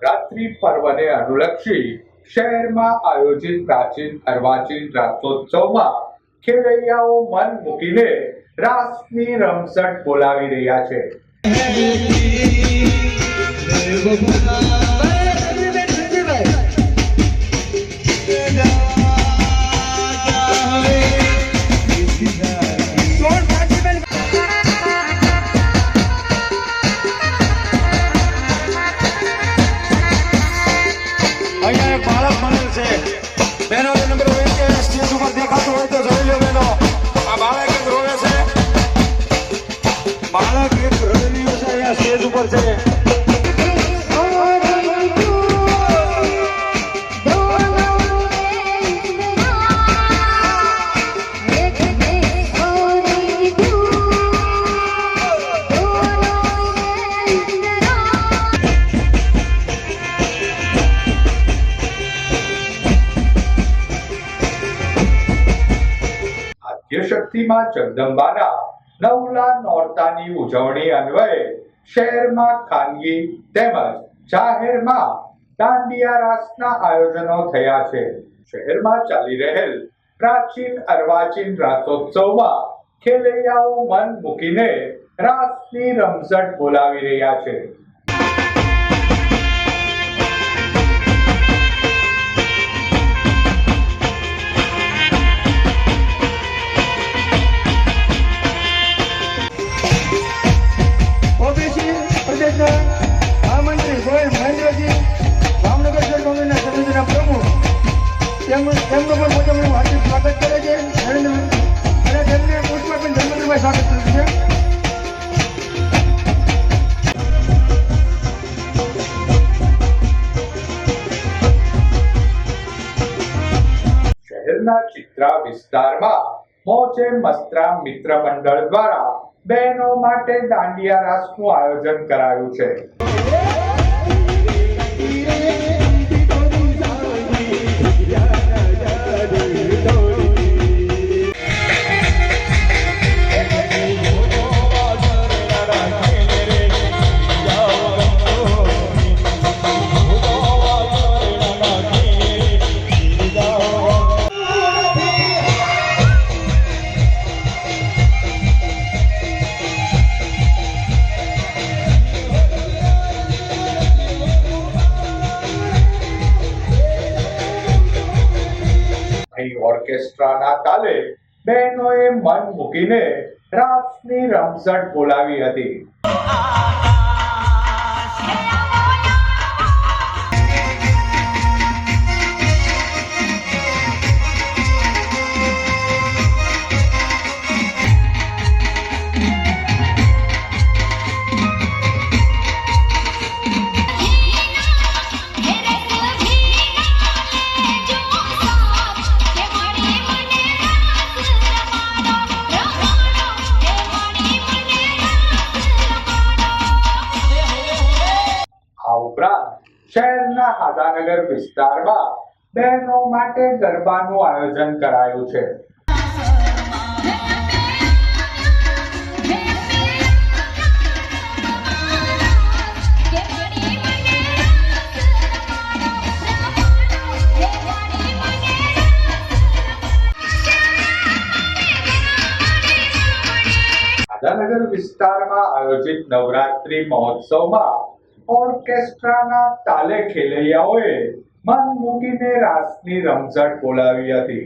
નવરાત્રી પર્વને અનુલક્ષી શહેરમાં આયોજિત પ્રાચીન અર્વાચીન રાત્રોત્સવમાં ખેલૈયાઓ મન મૂકીને રાસની રમસટ બોલાવી રહ્યા છે. અહીંયા એક બાળક બનેલ છે. બહેનો નંબર સ્ટેજ ઉપર દેખાતું હોય તો જોઈ લો બહેનો આદ્યશક્તિમાં જગદંબાના નવલા નોરતાની ઉજવણી અન્વયે શહેરમાં ખાનગી તેમજ જાહેરમાં દાંડિયા રાસના આયોજનો થયા છે. શહેરમાં ચાલી રહેલ પ્રાચીન અર્વાચીન રાસોત્સવમાં ખેલૈયાઓ મન મૂકીને રાસની રમઝટ બોલાવી રહ્યા છે. શહેરના ચિત્રા વિસ્તારમાં મોચે મસ્ત્રા મિત્ર મંડળ દ્વારા બહેનો માટે દાંડિયા રાસનું આયોજન કરાયું છે. અહીં ઓર્કેસ્ટ્રાના તાલે બહેનોએ મન મૂકીને રાસની રમઝટ બોલાવી હતી. ઉપરાંત શહેરના હાદાનગર વિસ્તારમાં બહેનો માટે ગરબાનું આયોજન કરાયું છે. હાદાનગર વિસ્તારમાં આયોજિત નવરાત્રી મહોત્સવમાં ઓર્કેસ્ટ્રાના તાલે ખેલૈયાઓએ મન મૂકીને રાસની રમઝટ બોલાવી હતી.